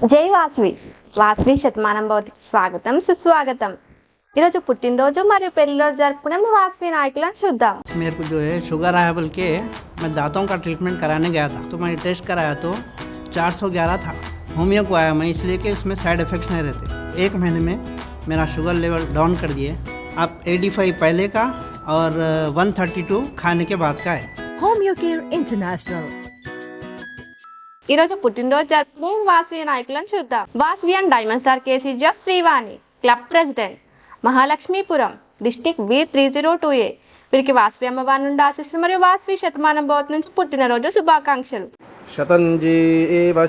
జై వాసవి వాసవి శతమానం భవతికి స్వాగతం సుస్వాగతం ఈరోజు పుట్టినరోజు మరియు పెళ్లిరోజు జరుపుకునే మా వాసవి నాయకులను చూద్దాం मेरे को जो है शुगर आया बोल के मैं दांतों का ट्रीटमेंट कराने गया था तो मैंने टेस्ट कराया तो 411 था होमियो को आया मैं इसलिए कि उसमें साइड इफ़ेक्ट्स नहीं रहते एक महीने में मेरा शुगर लेवल डाउन कर दिए अब 85 पहले का और अ, 132 खाने के बाद का है Homeo Care ఈ రోజు పుట్టినరోజు జరుపుకునే వాసవి నాయకులను చూద్దాం. Vasavi and diamond star KC జఫ్ Srivani club president. Mahalakshmipuram district V three zero two A. వీరికి వాసవి అమ్మవారి నుండి ఆశిస్తులు మరియు వాసవి శతమానం భవత్ నుంచి పుట్టినరోజు శుభాకాంక్షలు. శతంజీ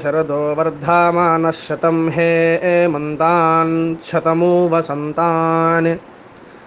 శరదో వర్ధమాన శతం హే మంతాన్ శతము వసంతాన్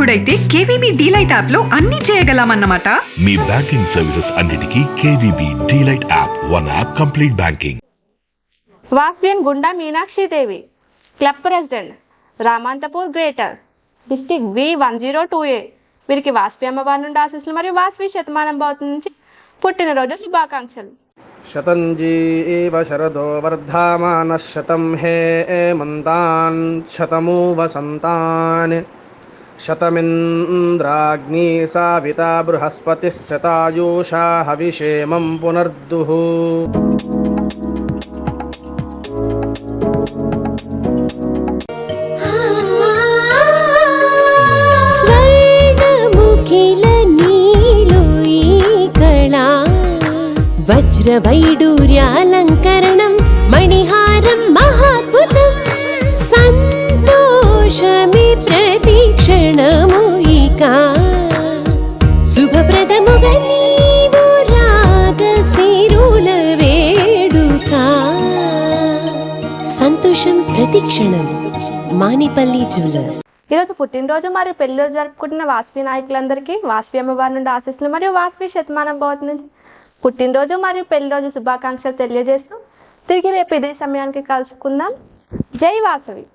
ఇప్పుడైతే కేవీబీ డీలైట్ యాప్లో అన్ని చేయగలమన్నమాట. మీ బ్యాంకింగ్ సర్వీసెస్ అన్నిటికీ KVB DLite app one app complete banking. స్వాస్విన్ Gunda Meenakshidevi club president Ramanthapur greater district V one zero two A. వీరికి వాస్వి అమ్మవారి నుండి ఆశిస్తులు మరియు వాస్వి శతమానం భవతి నుంచి పుట్టినరోజు శుభాకాంక్షలు. శతంజీ శరదో వర్ధమాన శతం హే మంతాన్ శతమూ వసంతాన్ शतमिन्द्राग्नी साविता बृहस्पतिः शतायूषा हविषेमं पुनर्दुः वज्रवैडूर्यालङ्करणम् శుభప్రదముగా నీవు రాగశిరుల వేడుక సంతోషం ప్రతిక్షణం మానిపల్లి జ్యువెలర్స్. ఈరోజు పుట్టినరోజు మరియు పెళ్ళిరోజు జరుపుకుంటున్న వాస్వి నాయకులందరికీ వాస్వి అమ్మవారి నుండి ఆశీస్సులు మరియు వాస్వి శతమానం భవతి నుంచి పుట్టినరోజు మరియు పెళ్ళిరోజు శుభాకాంక్షలు తెలియజేస్తూ తిరిగి రేపు ఇదే సమయానికి కలుసుకుందాం. జై వాసవి.